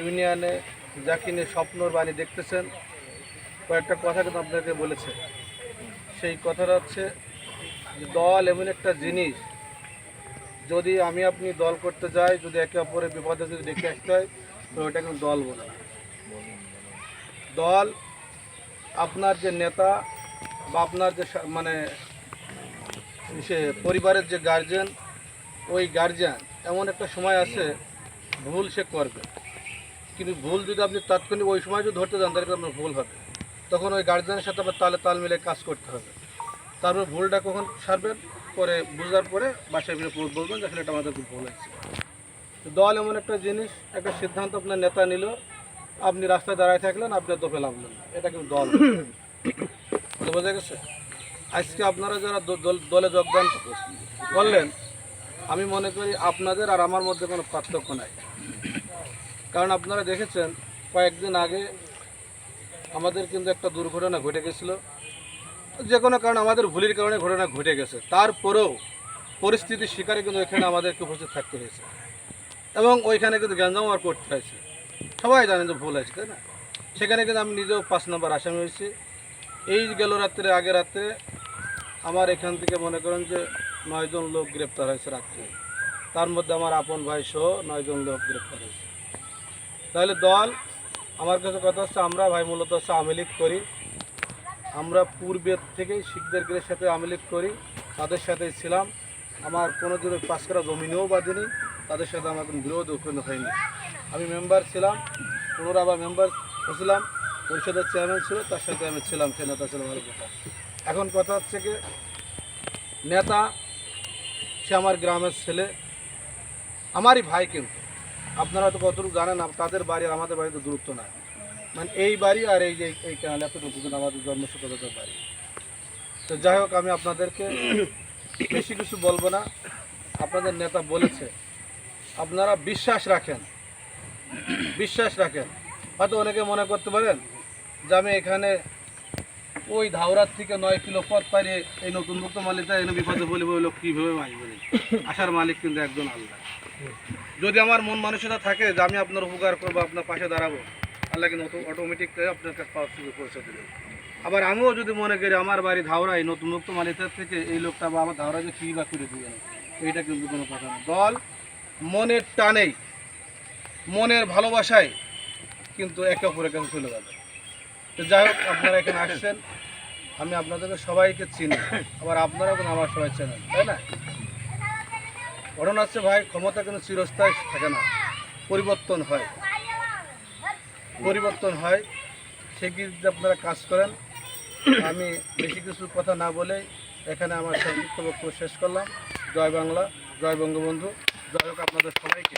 ইউনিয়নে যাকে নিয়ে স্বপ্নর বাণী দেখতেছেন। কয়েকটা কথা কিন্তু আপনাকে বলেছে। সেই কথাটা হচ্ছে দল এমন একটা জিনিস, যদি আমি আপনি দল করতে যাই, যদি একে অপরের বিপদে যদি ডেকে আসতে হয়, তো ওটা কিন্তু দল বলে দল আপনার যে নেতা বা আপনার যে মানে সে পরিবারের যে গার্জেন ওই গার্জিয়ান এমন একটা সময় আছে, ভুল সে করবে। কিন্তু ভুল যদি আপনি তাৎক্ষণিক ওই সময় যদি ধরতে যান, তাহলে আপনার ভুল হবে। তখন ওই গার্জিয়ানের সাথে আবার তালে তাল মিলে কাজ করতে হবে। তারপর ভুলটা কখন সারবেন? পরে বুঝার পরে বাসায় ফিরে বলবেন যে, আসলে এটা আমাদের ভুল হয়েছে। দল এমন একটা জিনিস, একটা সিদ্ধান্ত আপনার নেতা নিল, আপনি রাস্তায় দাঁড়ায় থাকলেন, আপনি দোপে লাগলেন এটা কিন্তু দল। বোঝা গেছে? আজকে আপনারা যারা দলে যোগদান করলেন, আমি মনে করি আপনাদের আর আমার মধ্যে কোনো পার্থক্য নাই। কারণ আপনারা দেখেছেন, কয়েকদিন আগে আমাদের কিন্তু একটা দুর্ঘটনা ঘটে গেছিল। যে কোনো কারণে আমাদের ভুলের কারণে ঘটনা ঘটে গেছে। তারপরেও পরিস্থিতির শিকারে কিন্তু ওইখানে আমাদেরকে উপস্থিত থাকতে হয়েছে। এবং ওইখানে কিন্তু গ্যাঞ্জাম আর করতে হয়েছে সবাই জানেন যে ভুল আছে তাই না? সেখানে কিন্তু আমি নিজেও পাঁচ নম্বর আসামি হয়েছি। এই গেল রাত্রে, আগে রাত্রে আমার এখান থেকে মনে করেন যে নয়জন লোক গ্রেপ্তার হয়েছে রাত্রে। তার মধ্যে আমার আপন ভাই সহ নয়জন লোক গ্রেপ্তার হয়েছে। তাহলে দল, আমার কাছে কথা হচ্ছে আমরা ভাই মূলত হচ্ছে লীগ করি। আমরা পূর্বের থেকেই শিখদের সাথে আওয়ামী করি, তাদের সাথে ছিলাম। আমার কোনো দিন ওই পাঁচ কাটা জমিনেও বাঁধিনি, তাদের সাথে আমার কোনো বিরোধ উৎপন্ন হয়নি। আমি মেম্বার ছিলাম, পুনরায় আবার মেম্বার হয়েছিলাম, পরিষদের চেয়ারম্যান ছিল, তার সাথে আমি ছিলাম, সে নেতা ছিল আমার কথা। এখন কথা হচ্ছে কি, নেতা, সে আমার গ্রামের ছেলে, আমারই ভাই কিন্তু। আপনারা তো কতটুকু জানেন তাদের বাড়ি আর আমাদের বাড়িতে দূরত্ব নাই। মানে এই বাড়ি আর এই যে, এই ক্যানাল এতটুকু আমাদের জন্মসূত্রগত বাড়ি। তো যাই হোক, আমি আপনাদেরকে বেশি কিছু বলব না। আপনাদের নেতা বলেছে, আপনারা বিশ্বাস রাখেন বিশ্বাস রাখেন। হয়তো অনেকে মনে করতে পারেন যে আমি এখানে ওই ধাওরার থেকে নয় কিলো পথ পারিয়ে এই নতুন মুক্ত মালিকটা এনে বিপদে বলে লোক কীভাবে আসবে আসার মালিক কিন্তু একজন আল্লাহ। যদি আমার মন মানসিকতা থাকে যে আমি আপনার উপকার করব, আপনার পাশে দাঁড়াবো, আল্লাহ কিন্তু অটোমেটিক আপনার কাছে পাওয়ার সুযোগ পৌঁছে দেবে। আবার আমিও যদি মনে করি আমার বাড়ি ধাওরাই নতুন মুক্ত মালিকের থেকে এই লোকটা বা আমার ধাওরা যে কী বা করে না, এইটা কিন্তু কোনো কথা না। দল মনের টানেই, মনের ভালোবাসায় কিন্তু একে অপরের কাছে চলে যাবে। তো যাই হোক, আপনারা এখানে আসছেন। আমি আপনাদেরকে সবাইকে চিনি, আবার আপনারাও কিন্তু আমার সবাই চেনেন, তাই না? ঘটনা হচ্ছে ভাই, ক্ষমতা কিন্তু চিরস্থায়ী থাকে না। পরিবর্তন হয়। পরিবর্তন হয়, সে কি যদি আপনারা কাজ করেন, আমি বেশি কিছু কথা না বলে এখানে আমার সংক্ষিপ্ত বক্তব্য শেষ করলাম। জয় বাংলা, জয় বঙ্গবন্ধু, জয় হোক আপনাদের সবাইকে।